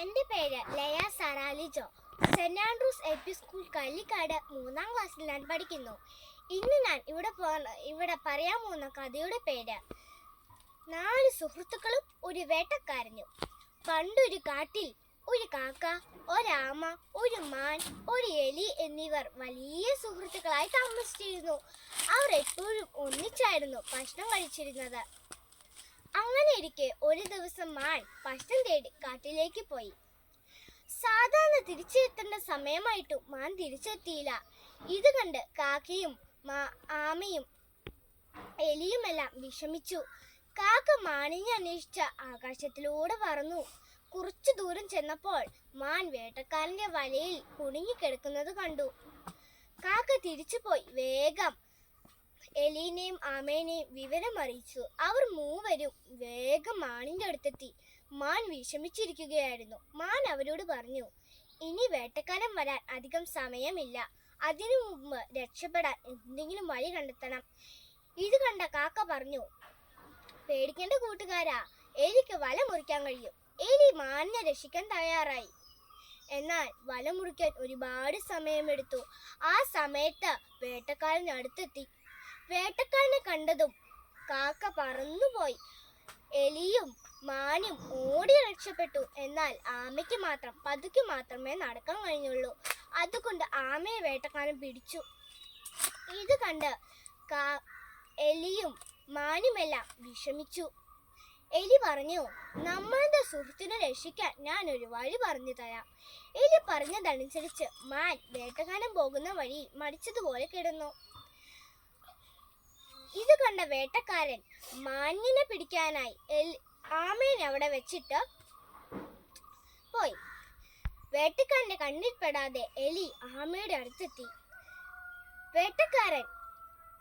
എന്റെ പേര് Laya Sarali Jo saint Andrew's L P school Kallikkad മൂന്നാം ക്ലാസ്സിൽ ഞാൻ പഠിക്കുന്നു. ഇന്ന് ഞാൻ ഇവിടെ പോ- ഇവിടെ പറയാൻ പോകുന്ന കഥയുടെ പേര് നാല് സുഹൃത്തുക്കളും ഒരു വേട്ടക്കാരനും. പണ്ടൊരു കാട്ടിൽ ഒരു കാക്ക ഒരാമ ഒരു മാൻ ഒരു എലി എന്നിവർ വലിയ സുഹൃത്തുക്കളായി താമസിച്ചിരുന്നു. അവർ എപ്പോഴും ഒന്നിച്ചായിരുന്നു ഭക്ഷണം കഴിച്ചിരുന്നത്. അങ്ങനെ ഇരിക്കെ ഒരു ദിവസം മാൻ ഭക്ഷണം തേടി കാട്ടിലേക്ക് പോയി. സാധാരണ തിരിച്ചെത്തേണ്ട സമയമായിട്ടും മാൻ തിരിച്ചെത്തിയില്ല. ഇത് കണ്ട് കാക്കയും ആമയും എലിയുമെല്ലാം വിഷമിച്ചു. കാക്ക മാനിനെ അന്വേഷിച്ച ആകാശത്തിലൂടെ പറന്നു. കുറച്ചു ദൂരം ചെന്നപ്പോൾ മാൻ വേട്ടക്കാരന്റെ വലയിൽ കുടുങ്ങിക്കിടക്കുന്നത് കണ്ടു. കാക്ക തിരിച്ചുപോയി വേഗം എലീനെയും ആമേനെയും വിവരം അറിയിച്ചു. അവർ മൂവരും വേഗം മാണിന്റെ അടുത്തെത്തി. മാൻ വിഷമിച്ചിരിക്കുകയായിരുന്നു. മാൻ അവരോട് പറഞ്ഞു ഇനി വേട്ടക്കാലം വരാൻ അധികം സമയമില്ല. അതിനു മുമ്പ് രക്ഷപ്പെടാൻ എന്തെങ്കിലും വഴി കണ്ടെത്തണം. ഇത് കണ്ട കാക്ക പറഞ്ഞു പേടിക്കേണ്ട കൂട്ടുകാരാ എലിക്ക് വല മുറിക്കാൻ കഴിയും. എലി മാനിനെ രക്ഷിക്കാൻ തയ്യാറായി. എന്നാൽ വല മുറിക്കാൻ ഒരുപാട് സമയമെടുത്തു. ആ സമയത്ത് വേട്ടക്കാരൻ അടുത്തെത്തി. വേട്ടക്കാരനെ കണ്ടതും കാക്ക പറന്നുപോയി. എലിയും മാനും ഓടി രക്ഷപ്പെട്ടു. എന്നാൽ ആമയ്ക്ക് മാത്രം പതുക്കെ മാത്രമേ നടക്കാൻ കഴിഞ്ഞുള്ളൂ. അതുകൊണ്ട് ആമയെ വേട്ടക്കാരൻ പിടിച്ചു. ഇത് കണ്ട് കാ- എലിയും മാനുമെല്ലാം വിഷമിച്ചു. എലി പറഞ്ഞു നമ്മളുടെ സുഹൃത്തിനെ രക്ഷിക്കാൻ ഞാൻ ഒരു വഴി പറഞ്ഞു തരാം. എലി പറഞ്ഞതനുസരിച്ച് മാൻ വേട്ടക്കാരൻ പോകുന്ന വഴി മടിച്ചതുപോലെ കിടന്നു. ഇത് കണ്ട വേട്ടക്കാരൻ മാനിനെ പിടിക്കാനായി ആമേനെ അവിടെ വെച്ചിട്ട് പോയി. വേട്ടക്കാരന്റെ കണ്ണിൽപ്പെടാതെ എലി ആമയുടെ അടുത്തെത്തി. വേട്ടക്കാരൻ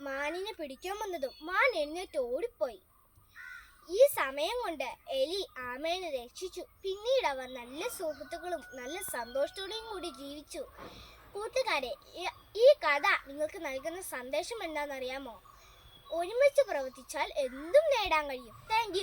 മാനിനെ പിടിക്കാൻ വന്നതും മാൻ എഴുന്നേറ്റ് ഓടിപ്പോയി. ഈ സമയം കൊണ്ട് എലി ആമേനെ രക്ഷിച്ചു. പിന്നീട് അവർ നല്ല സുഹൃത്തുക്കളും നല്ല സന്തോഷത്തോടെയും കൂടി ജീവിച്ചു. കൂട്ടുകാരെ ഈ കഥ നിങ്ങൾക്ക് നൽകുന്ന സന്ദേശം എന്താണെന്നറിയാമോ? ഒരുമിച്ച് പ്രവർത്തിച്ചാൽ എന്തും നേടാൻ കഴിയും. താങ്ക്